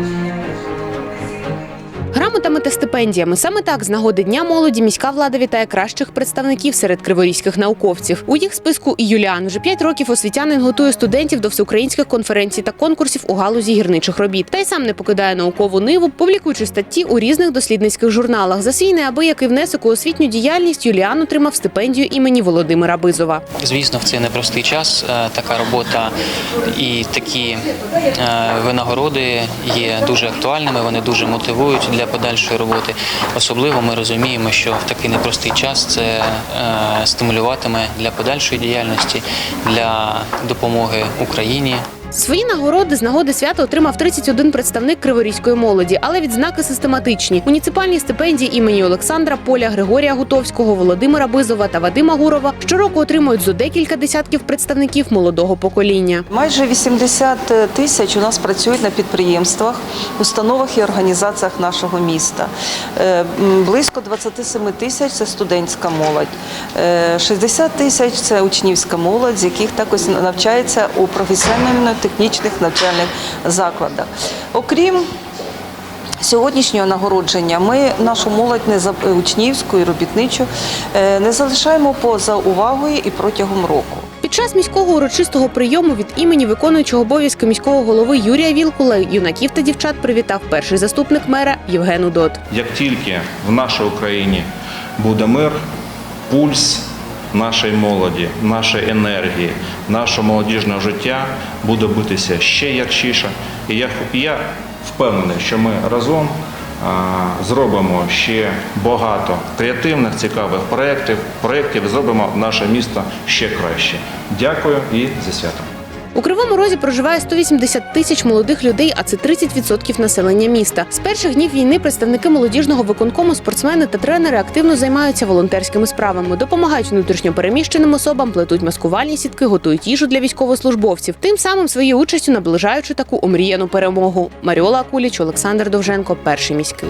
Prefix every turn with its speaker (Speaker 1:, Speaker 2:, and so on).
Speaker 1: Thank you. Та стипендіями саме так з нагоди дня молоді міська влада вітає кращих представників серед криворізьких науковців. У їх списку і Юліан вже п'ять років освітянин готує студентів до всеукраїнських конференцій та конкурсів у галузі гірничих робіт. Та й сам не покидає наукову ниву, публікуючи статті у різних дослідницьких журналах. За свій неабиякий внесок у освітню діяльність Юліан отримав стипендію імені Володимира Бизова.
Speaker 2: Звісно, в цей непростий час е, така робота і такі е, винагороди є дуже актуальними. Вони дуже мотивують для подальшої роботи. Особливо ми розуміємо, що в такий непростий час це е, стимулюватиме для подальшої діяльності, для допомоги Україні.
Speaker 1: Свої нагороди з нагоди свята отримав 31 представник криворізької молоді, але відзнаки систематичні. Муніципальні стипендії імені Олександра Поля, Григорія Гутовського, Володимира Бизова та Вадима Гурова щороку отримують зо декілька десятків представників молодого покоління.
Speaker 3: Майже 80 тисяч у нас працюють на підприємствах, установах і організаціях нашого міста. Е, Близько 27 тисяч це студентська молодь, Е, 60 тисяч це учнівська молодь, з яких також навчається у професійно-технічних навчальних закладах. Окрім Сьогоднішнього нагородження ми нашу молодь не за учнівську і робітничу е, не залишаємо поза увагою і протягом року.
Speaker 1: Під час міського урочистого прийому від імені виконуючого обов'язки міського голови Юрія Вілкула юнаків та дівчат привітав перший заступник мера Євген Удот.
Speaker 4: Як тільки в нашій Україні буде мир, пульс нашої молоді, нашої енергії, нашого молодіжного життя буде битися ще ярчіше. І я, я впевнений, що ми разом а, зробимо ще багато креативних, цікавих проєктів, проєктів зробимо наше місто ще краще. Дякую і зі святом.
Speaker 1: У Кривому Розі проживає 180 тисяч молодих людей, а це 30% населення міста. З перших днів війни представники молодіжного виконкому, спортсмени та тренери активно займаються волонтерськими справами, допомагають внутрішньопереміщеним особам, плетуть маскувальні сітки, готують їжу для військовослужбовців, тим самим своєю участю наближаючи таку омріяну перемогу. Маріола Акуліч, Олександр Довженко, перший міський.